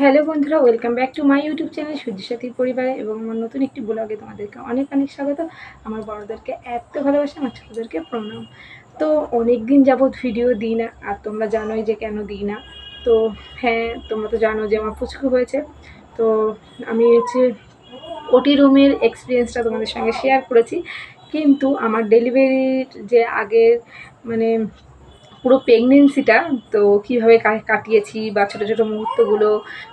Hello বন্ধুরা, welcome back to my YouTube channel Surya Sathi পরিবারে এবং আমার নতুন একটি ব্লগে তোমাদেরকে অনেক অনেক স্বাগত। আমার বড়োদেরকে এত ভালোবাসা, আমার ছোটোদেরকে প্রণাম। তো অনেক দিন যাবৎ ভিডিও দিই না, আর তোমরা জানোই যে কেন দিই না। তো হ্যাঁ তোমরা তো জানো যে আমার পুচকু হয়েছে। তো আমি হচ্ছে ওটি রুমের এক্সপিরিয়েন্সটা তোমাদের সঙ্গে শেয়ার করেছি। কিন্তু আমার ডেলিভারির যে আগের মানে পুরো প্রেগনেন্সিটা তো কীভাবে কাটিয়েছি বা ছোটো ছোটো মুহূর্তগুলো,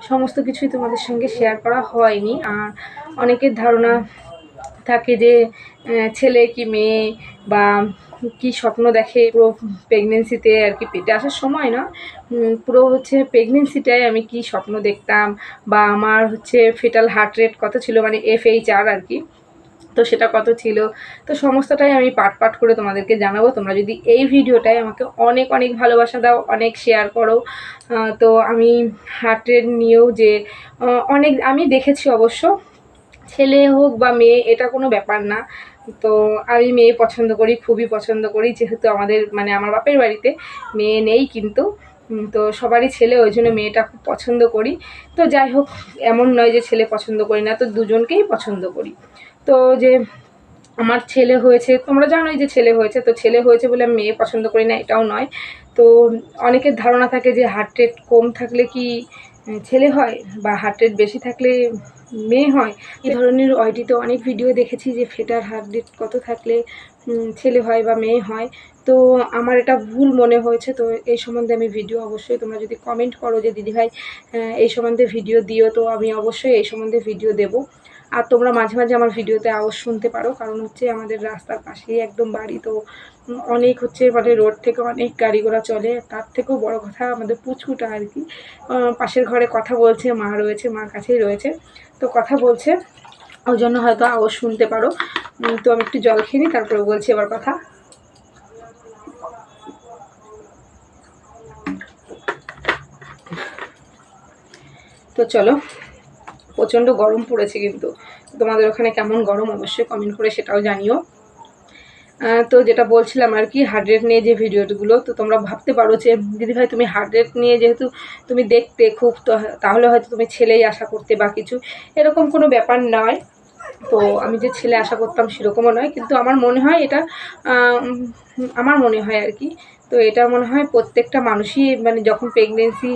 সমস্ত কিছুই তোমাদের সঙ্গে শেয়ার করা হয়নি। আর অনেকের ধারণা থাকে যে ছেলে কি মেয়ে বা কি স্বপ্ন দেখে পুরো প্রেগনেন্সিতে আর কি পেটে আসার সময় না পুরো হচ্ছে প্রেগনেন্সিটায় আমি কি স্বপ্ন দেখতাম বা আমার হচ্ছে ফেটাল হার্ট রেট কত ছিল মানে এফ এইচ আর আর কি। তো সেটা কত ছিল? তো সমস্তটাই আমি পাট পাট করে তোমাদেরকে জানাব। তোমরা যদি এই ভিডিওটায় আমাকে অনেক অনেক ভালোবাসা দাও, অনেক শেয়ার করো তো আমি হার্টের নিয়েও যে অনেক, আমি দেখেছি অবশ্য, ছেলে হোক বা মেয়ে, এটা কোনো ব্যাপার না। তো আমি মেয়ে পছন্দ করি, খুবই পছন্দ করি, যেহেতু আমাদের মানে আমার বাপের বাড়িতে মেয়ে নেই কিন্তু তো সবারই ছেলে, ওই জন্য মেয়েটা খুব পছন্দ করি। তো যাই হোক, এমন নয় যে ছেলে পছন্দ করি না, তো দুজনকেই পছন্দ করি। তো যে আমার ছেলে হয়েছে, তোমরা জানোই যে ছেলে হয়েছে, তো ছেলে হয়েছে বলে আমি মেয়ে পছন্দ করি না, এটাও নয়। তো অনেকের ধারণা থাকে যে হার্ট রেট কম থাকলে কি ছেলে হয় বা হার্ট রেট বেশি থাকলে মেয়ে হয়? এই ধরনের অয়টিতে অনেক ভিডিও দেখেছি যে ফেটার হার্ট রেট কত থাকলে ছেলে হয় বা মেয়ে হয়। তো আমার এটা ভুল মনে হয়েছে, তো এই সম্বন্ধে আমি ভিডিও অবশ্যই তোমরা যদি কমেন্ট করো যে দিদিভাই এই সম্বন্ধে ভিডিও দিও, তো আমি অবশ্যই এই সম্বন্ধে ভিডিও দেবো। আর তোমরা মাঝে মাঝে আমার ভিডিওতে আওয়াজ শুনতে পারো, কারণ হচ্ছে আমাদের রাস্তার পাশেই একদম বাড়ি, তো অনেক হচ্ছে মানে রোড থেকে অনেক গাড়ি ঘোড়া চলে, তার থেকেও বড় কথা আমাদের পুচকুটা আর কি। পাশের ঘরে কথা বলছে, মা রয়েছে, মার কাছেই রয়েছে, তো কথা বলছে, ওই জন্য হয়তো আওয়াজ শুনতে পারো। তো আমি একটু জল খেয়ে নিই, তারপরে বলছি এবার কথা। তো চলো প্রচণ্ড গরম পড়েছে কিন্তু। তোমাদের ওখানে কেমন গরম অবশ্যই কমেন্ট করে সেটাও জানিও। তো যেটা বলছিলাম আর কি হার্ট রেট নিয়ে যে ভিডিওগুলো, তো তোমরা ভাবতে পারো যে দিদিভাই তুমি হার্ট রেট নিয়ে যেহেতু তুমি দেখতে খুব তো, তাহলে হয়তো তুমি ছেলেই আশা করতে বা কিছু। এরকম কোনো ব্যাপার নয়। তো আমি যে ছেলে আশা করতাম সেরকমও নয়। কিন্তু আমার মনে হয় এটা আমার মনে হয় আর কি তো এটা মনে হয় প্রত্যেকটা মানুষই মানে যখন প্রেগনেন্সি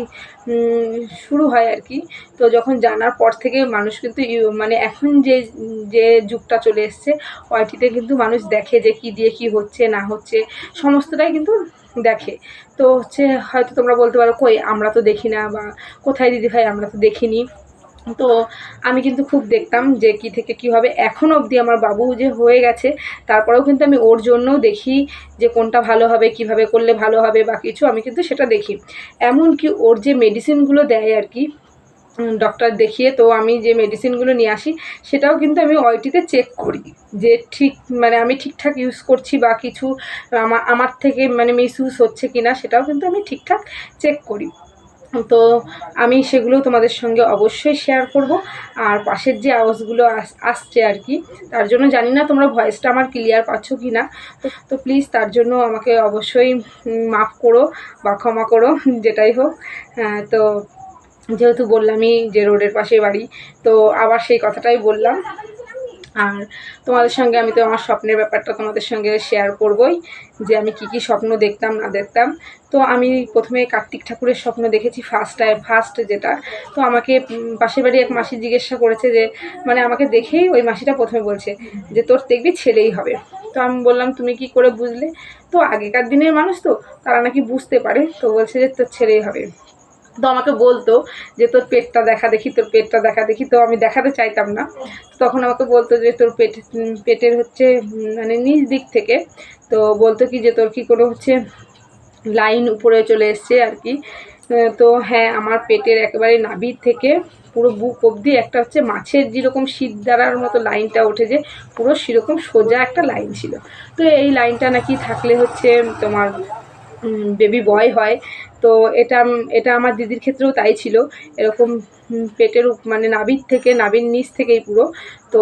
শুরু হয় আর কি, তো যখন জানার পর থেকে মানুষ কিন্তু মানে এখন যে যে যুগটা চলে এসছে, ওয়াইটিতে কিন্তু মানুষ দেখে যে কি দিয়ে কি হচ্ছে, না হচ্ছে, সমস্তটাই কিন্তু দেখে। তো হচ্ছে হয়তো তোমরা বলতে পারো, কই, আমরা তো দেখি না বা, কোথায় দিদি ভাই আমরা তো দেখিনি। তো আমি কিন্তু খুব দেখতাম যে কি থেকে কি হবে। এখন অবধি আমার বাবু যে হয়ে গেছে, তারপরেও কিন্তু আমি ওর জন্যও দেখি যে কোনটা ভালো হবে, কীভাবে করলে ভালো হবে বা কিছু, আমি কিন্তু সেটা দেখি। এমনকি ওর যে মেডিসিনগুলো দেয় আর কি ডক্টর দেখিয়ে তো আমি যে মেডিসিনগুলো নিয়ে আসি, সেটাও কিন্তু আমি ওয়াইটিতে চেক করি যে ঠিক মানে আমি ঠিকঠাক ইউজ করছি বা কিছু আমার থেকে মানে মিস হচ্ছে কি না সেটাও কিন্তু আমি ঠিকঠাক চেক করি। তো আমি সেগুলো তোমাদের সঙ্গে অবশ্যই শেয়ার করব। আর পাশের যে আওয়াজগুলো আস- আসছে আর কি, তার জন্য জানি না তোমরা ভয়েসটা আমার ক্লিয়ার পাচ্ছ কি না তো প্লিজ তার জন্য আমাকে অবশ্যই মাফ করো বা ক্ষমা করো, যেটাই হোক। তো যেহেতু বললামই যে রোডের পাশে বাড়ি, তো আবার সেই কথাটাই বললাম। আর তোমাদের সঙ্গে আমি তো আমার স্বপ্নের ব্যাপারটা তোমাদের সঙ্গে শেয়ার করবই, যে আমি কি কি স্বপ্ন দেখতাম, না দেখতাম। তো আমি প্রথমে কার্তিক ঠাকুরের স্বপ্ন দেখেছি ফার্স্ট টাইম ফার্স্ট যেটা। তো আমাকে পাশের বাড়ি এক মাসি জিজ্ঞাসা করেছে যে মানে আমাকে দেখেই ওই মাসিটা প্রথমে বলছে যে, তোর দেখবি ছেলেই হবে। তো আমি বললাম, তুমি কি করে বুঝলে? তো আগেকার দিনের মানুষ তো, তারা নাকি বুঝতে পারে। তো বলছে যে, তোর ছেলেই হবে। তো আমাকে বলতো যে, তোর পেটটা দেখা দেখি, তোর পেটটা দেখা দেখি। তো আমি দেখাতে চাইতাম না। তখন আমাকে বলতো যে, তোর পেট পেটের হচ্ছে মানে নিজ দিক থেকে। তো বলতো কি যে, তোর কি কোনো হচ্ছে লাইন উপরে চলে এসছে আর কি? তো হ্যাঁ আমার পেটের একেবারে নাভির থেকে পুরো বুক অবধি একটা হচ্ছে মাছের যেরকম শীত দ্বারার মতো লাইনটা ওঠে যে, পুরো সেরকম সোজা একটা লাইন ছিল। তো এই লাইনটা নাকি থাকলে হচ্ছে তোমার বেবি বয় হয়। তো এটা এটা আমার দিদির ক্ষেত্রেও তাই ছিল। এরকম পেটের মানে নাভির থেকে, নাভির নিচ থেকেই পুরো। তো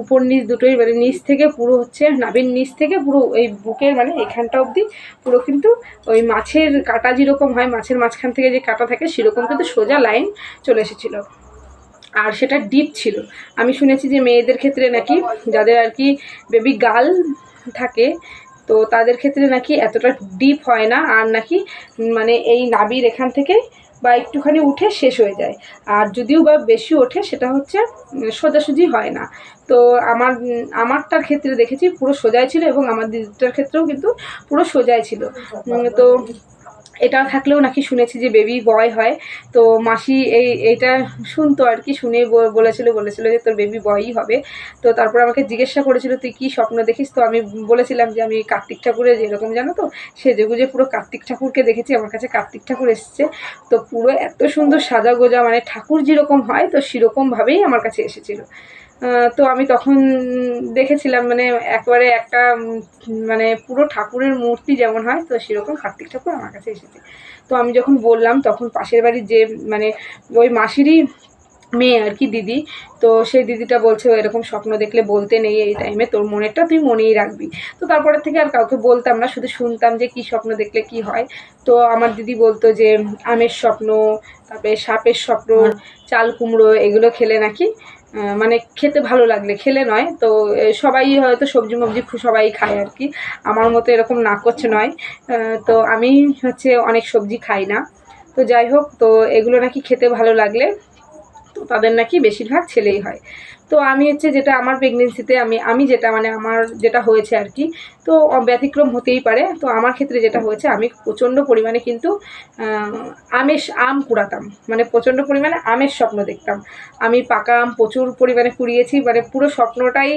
উপর নিচ দুটোই মানে নিচ থেকে পুরো হচ্ছে, নাভির নিচ থেকে পুরো এই বুকের মানে এখানটা অবধি পুরো কিন্তু ওই মাছের কাটা যেরকম হয়, মাছের মাঝখান থেকে যে কাটা থাকে, সেরকম কিন্তু সোজা লাইন চলে এসেছিল। আর সেটা ডিপ ছিল। আমি শুনেছি যে মেয়েদের ক্ষেত্রে নাকি যাদের আর কি বেবি গার্ল থাকে তো তাদের ক্ষেত্রে নাকি এতটা ডিপ হয় না, আর নাকি মানে এই নাবির এখান থেকে বা একটুখানি উঠে শেষ হয়ে যায়। আর যদিও বা বেশি ওঠে, সেটা হচ্ছে সোজাসুজি হয় না। তো আমার, আমারটার ক্ষেত্রে দেখেছি, পুরো সোজাই ছিল এবং আমার দিদিটার ক্ষেত্রেও কিন্তু পুরো সোজাই ছিল। তো এটা থাকলেও নাকি শুনেছি যে বেবি বয় হয়। তো মাসি এই, এইটা শুনতো আর কি, শুনে বলেছিল বলেছিল যে তোর বেবি বয়ই হবে। তো তারপর আমাকে জিজ্ঞাসা করেছিল, তুই কি স্বপ্ন দেখিস? তো আমি বলেছিলাম যে আমি কার্তিক ঠাকুরের যেরকম, জানো তো সেজে গুজে পুরো কার্তিক ঠাকুরকে দেখেছি, আমার কাছে কার্তিক ঠাকুর এসেছে। তো পুরো এত সুন্দর সাজা গোজা মানে ঠাকুর যেরকম হয়, তো সেরকমভাবেই আমার কাছে এসেছিল। তো আমি তখন দেখেছিলাম মানে একবারে একটা মানে পুরো ঠাকুরের মূর্তি যেমন হয় তো সেরকম কার্তিক ঠাকুর আমার কাছে এসেছে। তো আমি যখন বললাম তখন পাশের বাড়ির যে মানে ওই মাসিরই মেয়ে আর কি দিদি তো সেই দিদিটা বলছে "ও এরকম স্বপ্ন দেখলে বলতে নেই এই টাইমে তোর মনেরটা তুই মনেই রাখবি। তো তারপরে থেকে আর কাউকে বলতাম না শুধু শুনতাম যে কী স্বপ্ন দেখলে কি হয়। তো আমার দিদি বলতো যে আমের স্বপ্ন তারপরে সাপের স্বপ্ন চাল কুমড়ো এগুলো খেলে নাকি? মানে খেতে ভালো লাগলে, খেলে নয়। তো সবাই হয়তো সবজি মবজি সবাই খায় আর কি। আমার মতো এরকম না করছে নয়। তো আমি হচ্ছে অনেক সবজি খাই না। তো যাই হোক, তো এগুলো নাকি খেতে ভালো লাগলে তাদের নাকি বেশিরভাগ ছেলেই হয়। তো আমি হচ্ছে যেটা আমার প্রেগনেন্সিতে আমি আমি যেটা মানে আমার যেটা হয়েছে আর কি, তো ব্যতিক্রম হতেই পারে। তো আমার ক্ষেত্রে যেটা হয়েছে, আমি প্রচণ্ড পরিমাণে কিন্তু আমের আম কুড়াতাম। মানে প্রচণ্ড পরিমাণে আমের স্বপ্ন দেখতাম। আমি পাকা আম প্রচুর পরিমাণে কুড়িয়েছি মানে পুরো স্বপ্নটাই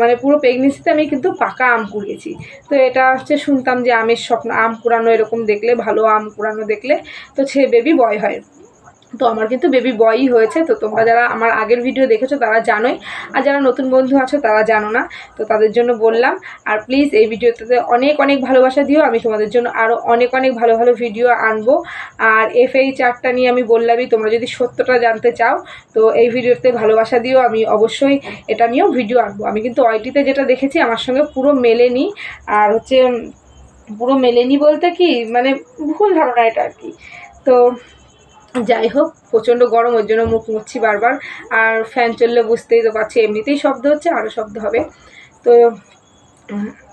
মানে পুরো প্রেগনেন্সিতে আমি কিন্তু পাকা আম কুড়িয়েছি। তো এটা হচ্ছে শুনতাম যে আমের স্বপ্ন, আম কুড়ানো এরকম দেখলে, ভালো আম কুড়ানো দেখলে, তো সে বেবি বয় হয়। তো আমার কিন্তু বেবি বয়ই হয়েছে, তো তোমরা যারা আমার আগের ভিডিও দেখেছ তারা জানোই। আর যারা নতুন বন্ধু আছো তারা জানো না, তো তাদের জন্য বললাম। আর প্লিজ এই ভিডিওটাতে অনেক অনেক ভালোবাসা দিও, আমি তোমাদের জন্য আরও অনেক অনেক ভালো ভালো ভিডিও আনব। আর এফ এই চারটা নিয়ে আমি বললামই, তোমরা যদি সত্যটা জানতে চাও, তো এই ভিডিওতে ভালোবাসা দিও, আমি অবশ্যই এটা নিয়েও ভিডিও আনব। আমি কিন্তু ওয়াইটিতে যেটা দেখেছি, আমার সঙ্গে পুরো মেলেনি। আর হচ্ছে, পুরো মেলেনি বলতে কি মানে ভুল ধারণা এটা আর কি। তো যাই হোক প্রচণ্ড গরম ওর জন্য মুখ মুছছি বারবার। আর ফ্যান চললে বুঝতেই তো পারছি, এমনিতেই শব্দ হচ্ছে আরও শব্দ হবে। তো,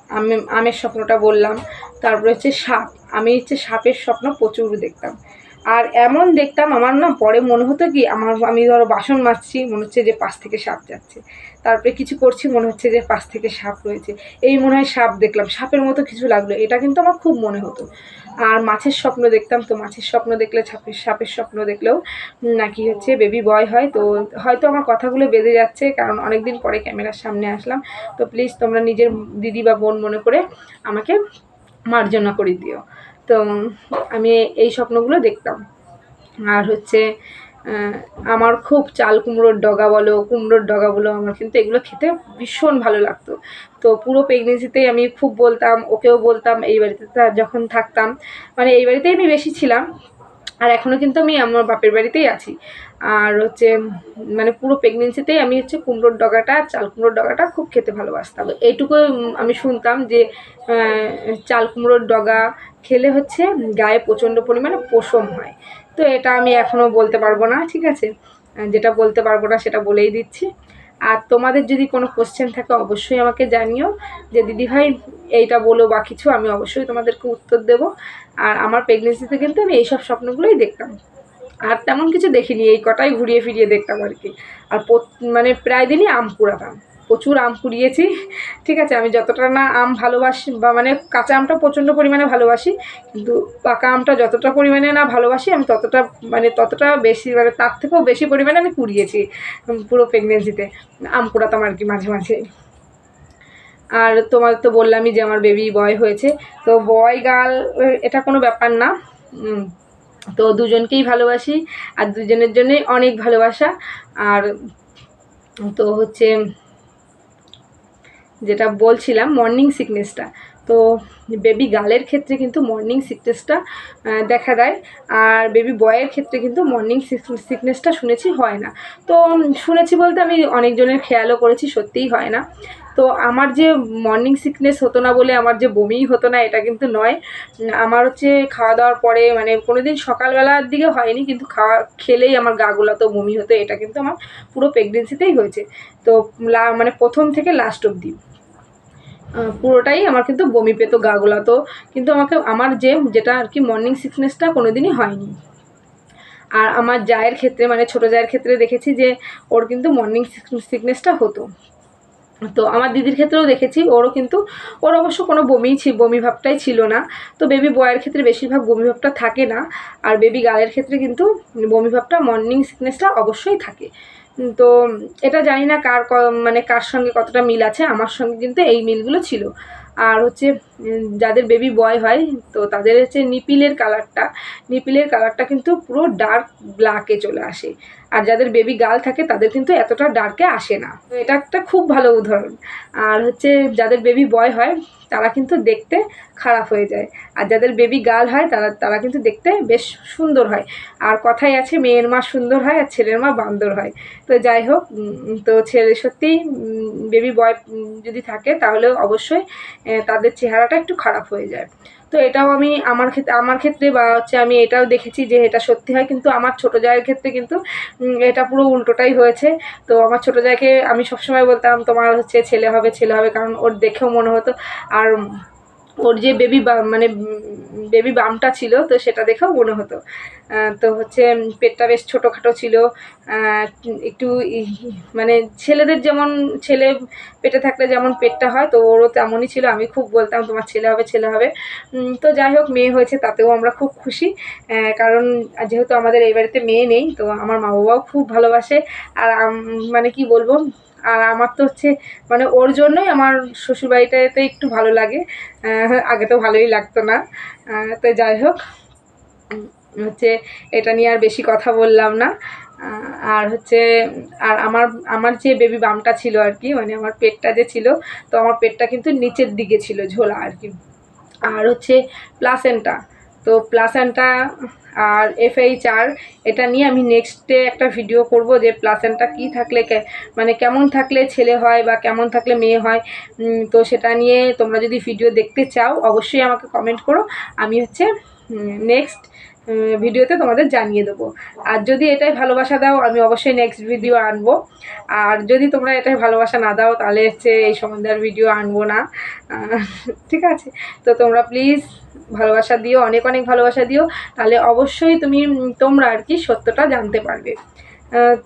আমি, আমের স্বপ্নটা বললাম। তারপরে হচ্ছে সাপ। আমি হচ্ছে সাপের স্বপ্ন প্রচুর দেখতাম। আর এমন দেখতাম, আমার না পরে মনে হতো কি, আমার, আমি ধরো বাসন মাজছি, মনে হচ্ছে যে পাশ থেকে সাপ যাচ্ছে। তারপরে কিছু করছি, মনে হচ্ছে যে পাশ থেকে সাপ রয়েছে। এই মনে হয় সাপ দেখলাম। সাপের মতো কিছু লাগল। এটা কিন্তু আমার খুব মনে হতো। আর মাছের স্বপ্ন দেখতাম তো, মাছের স্বপ্ন দেখলে সাপের সাপের স্বপ্ন দেখলেও নাকি হচ্ছে বেবি বয় হয়। তো হয়তো আমার কথাগুলো বেঁধে যাচ্ছে, কারণ অনেক দিন পরে ক্যামেরার সামনে আসলাম। তো প্লিজ তোমরা নিজের দিদি বা বোন মনে করে আমাকে মার্জনা করে দিও। তো আমি এই স্বপ্নগুলো দেখতাম। আর হচ্ছে আমার খুব চাল কুমড়োর ডগা বলো, কুমড়োর ডগা বলো, আমার কিন্তু এগুলো খেতে ভীষণ ভালো লাগতো। তো পুরো প্রেগনেন্সিতেই আমি খুব বলতাম, ওকেও বলতাম, এই বাড়িতে যখন থাকতাম মানে এই বাড়িতেই আমি বেশি ছিলাম। আর এখনও কিন্তু আমি আমার বাপের বাড়িতেই আছি। আর হচ্ছে মানে পুরো প্রেগনেন্সিতেই আমি হচ্ছে কুমড়োর ডগাটা, চাল কুমড়োর ডগাটা খুব খেতে ভালোবাসতাম। এইটুকু আমি শুনতাম যে চাল কুমড়োর ডগা খেলে হচ্ছে গায়ে প্রচণ্ড পরিমাণে পশম হয়। তো এটা আমি এখনও বলতে পারব না, ঠিক আছে? যেটা বলতে পারব না সেটা বলেই দিচ্ছি। আর তোমাদের যদি কোনো কোশ্চেন থাকে অবশ্যই আমাকে জানিও। যে দিদিভাই এইটা বলো বা কিছু, আমি অবশ্যই তোমাদেরকে উত্তর দেব। আর আমার প্রেগনেন্সিতে কিন্তু আমি এইসব স্বপ্নগুলোই দেখতাম। আর তেমন কিছু দেখিনি, এই কটাই ঘুরিয়ে ফিরিয়ে দেখতাম আর কি। আর মানে প্রায় দিনই আম কুড়াতাম প্রচুর আম কুড়িয়েছি। ঠিক আছে, আমি যতটা না আম ভালোবাসি বা মানে কাঁচা আমটা প্রচণ্ড পরিমাণে ভালোবাসি, কিন্তু পাকা আমটা যতটা পরিমাণে না ভালোবাসি, আমি ততটা মানে ততটা বেশি মানে তার থেকেও বেশি পরিমাণে আমি কুড়িয়েছি পুরো প্রেগনেন্সিতে আম কুড়াতাম আর কি মাঝে মাঝে। আর তোমার তো বললামই যে আমার বেবি বয় হয়েছে, তো বয় গার্ল এটা কোনো ব্যাপার না। তো দুজনকেই ভালোবাসি, আর দুজনের জন্যই অনেক ভালোবাসা। আর তো হচ্ছে যেটা বলছিলাম মর্নিং সিকনেসটা তো বেবি গার্লের ক্ষেত্রে কিন্তু মর্নিং সিকনেসটা দেখা দেয়। আর বেবি বয়ের ক্ষেত্রে কিন্তু মর্নিং সিকনেসটা শুনেছি হয় না। তো শুনেছি বলতে আমি অনেকজনের খেয়ালও করেছি, সত্যিই হয় না। তো আমার যে মর্নিং সিকনেস হতো না বলে আমার যে বমিই হতো না, এটা কিন্তু নয়। আমার হচ্ছে খাওয়া দাওয়ার পরে মানে কোনো দিন সকালবেলার দিকে হয়নি, কিন্তু খাওয়া খেলেই আমার গা গোলাতো, বমি হতো, এটা কিন্তু আমার পুরো প্রেগনেন্সিতেই হয়েছে। তো মানে প্রথম থেকে লাস্ট অবধি। পুরোটাই আমার কিন্তু বমি পেতো, গা গোলাতো, কিন্তু আমাকে, আমার যে, যেটা আর কি মর্নিং সিকনেসটা কোনো দিনই হয়নি। আর আমার জায়ের ক্ষেত্রে মানে ছোটো জায়ের ক্ষেত্রে দেখেছি যে, ওর কিন্তু মর্নিং সিকনেসটা হতো। তো আমার দিদির ক্ষেত্রেও দেখেছি, ওরও কিন্তু, ওর অবশ্য কোনো বমি বমি ভাবটাই ছিল না। তো বেবি বয়ের ক্ষেত্রে বেশিরভাগ বমি ভাবটা থাকে না, আর বেবি গার্লের ক্ষেত্রে কিন্তু বমি ভাবটা মর্নিং সিকনেসটা অবশ্যই থাকে। তো এটা জানি না কার মানে কার সঙ্গে কতটা মিল আছে, আমার সঙ্গে কিন্তু এই মিলগুলো ছিল। আর হচ্ছে যাদের বেবি বয় হয়, তো তাদের হচ্ছে নিপিলের কালারটা নিপিলের কালারটা কিন্তু পুরো ডার্ক ব্ল্যাকে চলে আসে। আর যাদের বেবি গার্ল থাকে, তাদের কিন্তু এতটা ডার্কে আসে না। এটা একটা খুব ভালো উদাহরণ। আর হচ্ছে যাদের বেবি বয় হয়, তারা কিন্তু দেখতে খারাপ হয়ে যায়। আর যাদের বেবি গার্ল হয়, তারা তারা কিন্তু দেখতে বেশ সুন্দর হয়। আর কথাই আছে, মেয়ের মা সুন্দর হয় আর ছেলের মা বান্দর হয়। তো যাই হোক তো ছেলে সত্যিই বেবি বয় যদি থাকে তাহলে অবশ্যই তাদের চেহারাটা একটু খারাপ হয়ে যায়। তো এটাও আমি আমার ক্ষেত্রে আমার ক্ষেত্রে বা হচ্ছে আমি এটাও দেখেছি যে এটা সত্যি হয়, কিন্তু আমার ছোটো জায়ের ক্ষেত্রে কিন্তু এটা পুরো উল্টোটাই হয়েছে। তো আমার ছোটো জায়গাকে আমি সবসময় বলতাম, তোমার হচ্ছে ছেলে হবে ছেলে হবে। কারণ ওর দেখেও মনে হতো। আর ওর যে বেবি বাম মানে বেবি বামটা ছিল, তো সেটা দেখেও মনে হতো। তো হচ্ছে পেটটা বেশ ছোটোখাটো ছিল। একটু মানে ছেলেদের যেমন, ছেলে পেটে থাকলে যেমন পেটটা হয়, তো ওরও তেমনই ছিল। আমি খুব বলতাম, তোমার ছেলে হবে ছেলে হবে। তো যাই হোক, মেয়ে হয়েছে, তাতেও আমরা খুব খুশি। কারণ যেহেতু আমাদের এই বাড়িতে মেয়ে নেই, তো আমার মা বাবাও খুব ভালোবাসে। আর মানে কি বলব আর আমার তো হচ্ছে মানে ওর জন্যই আমার শ্বশুরবাড়িটাতে একটু ভালো লাগে। আগে তো ভালোই লাগতো না। তো যাই হোক হচ্ছে এটা নিয়ে আর বেশি কথা বললাম না। আর হচ্ছে, আর আমার আমার যে বেবি বামটা ছিল আর কি মানে আমার পেটটা যে ছিল, তো আমার পেটটা কিন্তু নিচের দিকে ছিল ঝোলা আর কি। আর হচ্ছে প্লাসেন্টা তো প্লাসেন্টা আর এফএইচ আর এটা নিয়ে আমি নেক্সটে একটা ভিডিও করব যে প্লাসেন্টা কি থাকলে মানে কেমন থাকলে ছেলে হয় বা কেমন থাকলে মেয়ে হয় তো সেটা নিয়ে তোমরা যদি ভিডিও দেখতে চাও, অবশ্যই আমাকে কমেন্ট করো। আমি হচ্ছে নেক্সট ভিডিওতে তোমাদের জানিয়ে দেবো। আর যদি এটাই ভালোবাসা দাও, আমি অবশ্যই নেক্সট ভিডিও আনব। আর যদি তোমরা এটাই ভালোবাসা না দাও, তাহলে হচ্ছে এই সম্বন্ধে আর ভিডিও আনব না। ঠিক আছে? তো তোমরা প্লিজ ভালোবাসা দিও, অনেক অনেক ভালোবাসা দিও। তাহলে অবশ্যই তুমি, তোমরা আর কি সত্যটা জানতে পারবে।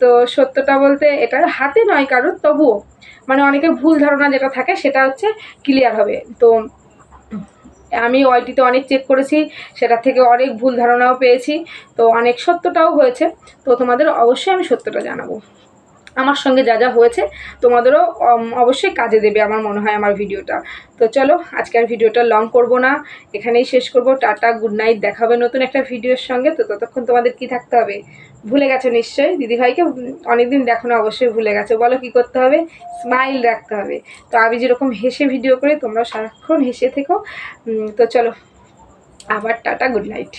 তো সত্যটা বলতে এটা হাতে নয় কারোর, তবুও। মানে অনেকে ভুল ধারণা যেটা থাকে, সেটা হচ্ছে ক্লিয়ার হবে। তো আমি ওয়াইটিতে অনেক চেক করেছি, সেটা থেকে অনেক ভুল ধারণাও পেয়েছি। তো অনেক সত্যটাও হয়েছে। তো তোমাদের অবশ্যই আমি সত্যটা জানাব। আমার সঙ্গে যা যা হয়েছে, তোমাদেরও অবশ্যই কাজে দেবে আমার মনে হয় আমার ভিডিওটা। তো চলো, আজকের ভিডিওটা লং করব না, এখানেই শেষ করব। টাটা গুড নাইট দেখা হবে নতুন একটা ভিডিওর সঙ্গে। তো ততক্ষণ তোমাদের কি থাকতে হবে? ভুলে গেছো নিশ্চয়ই? দিদিভাইকে অনেকদিন দেখো না, অবশ্যই ভুলে গেছো। বলো কি করতে হবে? স্মাইল রাখতে হবে। তো আমি যেরকম হেসে ভিডিও করি তোমরা সারাক্ষণ হেসে থেকো। তো চলো, আবার টাটা গুড নাইট